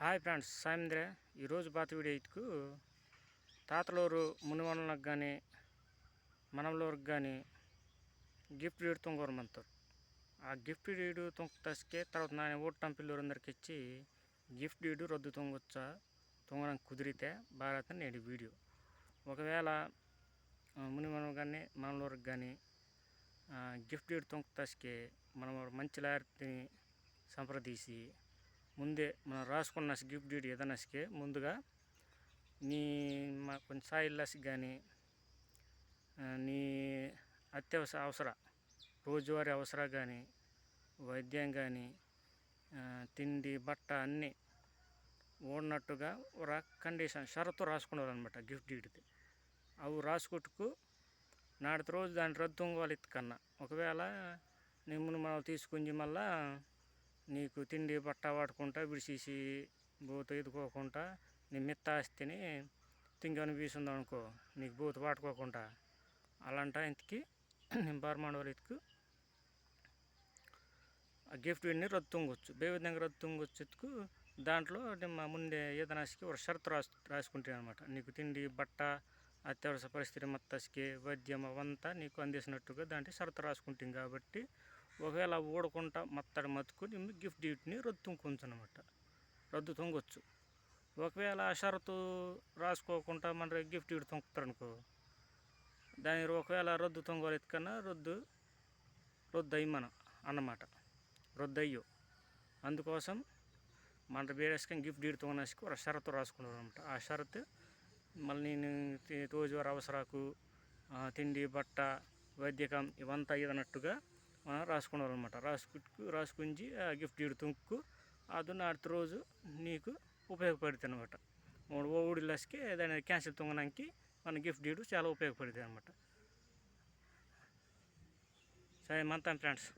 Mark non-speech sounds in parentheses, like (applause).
Hi friends సాయంత్రే ఈరోజు పాత వీడియోకు తాతలూరు మునివనలకు కానీ మనవలూరుకు కానీ గిఫ్ట్ డీడ్ తుంగోరమంతారు. ఆ గిఫ్ట్ డీడు తుంగ తర్వాత నాని ఊటం పిల్లలు ఇచ్చి గిఫ్ట్ వీడు రద్దు తుంగొచ్చా తుంగడానికి కుదిరితే భారత నేడు వీడియో. ఒకవేళ మునిమనం కానీ మనవలూరుకు కానీ గిఫ్ట్ వీడు తుంగ మనం మంచి లారిని సంప్రదించి ముందే మనం రాసుకున్న గిఫ్ట్ డ్యూటీ ఏదైనాకి ముందుగా నీ మా కొంచెం సాయిల్లాసి కానీ నీ అత్యవసర అవసర రోజువారీ అవసరం కానీ వైద్యం కానీ తిండి బట్ట అన్నీ ఓడినట్టుగా రా కండిషన్ షరతు రాసుకున్నారనమాట గిఫ్ట్ డీడ్ది. అవి రాసుకుంటుకు నాటి రోజు దాని రద్దు ఇంకోవాలి కన్నా. ఒకవేళ నిమ్మును మనం తీసుకుని మళ్ళా నీకు తిండి బట్ట వాడుకుంటా విడిచేసి బూత ఎదుకోకుండా నీ మిత్త ఆస్తిని తింగని వీసుందాం అనుకో నీకు బూత వాడుకోకుండా. అలాంటి ఇంతకి నేను (clears throat) బర్మాన్ వాళ్ళకి ఆ గిఫ్ట్ వీడిని రద్దు తుంగొచ్చు. బే విధంగా రద్దు తుంగొచ్చుకు దాంట్లో నిమ్మ ముందే ఏదనాసికి ఒక షరతు రాసు రాసుకుంటాను అనమాట నీకు తిండి బట్ట అత్యవసర పరిస్థితి మత్తసికి వైద్యం అవంతా నీకు అందేసినట్టుగా దాంట్లో షరతు రాసుకుంటాం కాబట్టి ఒకవేళ ఊడకుండా మత్తడి మత్తుకుని గిఫ్ట్ డ్యూటీని రద్దు అనమాట రద్దు తొంగొచ్చు. ఒకవేళ ఆ షరతు రాసుకోకుండా మన గిఫ్ట్ డీట్ తొంగుతారనుకో దాని ఒకవేళ రద్దు తొంగలేదు కన్నా రద్దు రద్దు అయ్యి మనం అన్నమాట. రద్దు అయ్యో అందుకోసం మన వేరేసుకొని గిఫ్ట్ డీడ్ తొంగనేసుకు ఒక షరతు రాసుకున్నారు అనమాట ఆ షరతు మళ్ళీ నేను రోజువారి అవసరాకు తిండి బట్ట వైద్యకం ఇవంతా ఇదన్నట్టుగా రాసుకున్నారు అనమాట రాసుకు రాసుకుంచి ఆ గిఫ్ట్ ఇడు తుంకు అది నాటి రోజు నీకు ఉపయోగపడుతుంది అనమాట మూడు ఓడి లస్కి దాన్ని క్యాన్సిల్ తుంగడానికి మన గిఫ్ట్ డీడు చాలా ఉపయోగపడుతుంది అనమాట సరే మంతాను ఫ్రెండ్స్.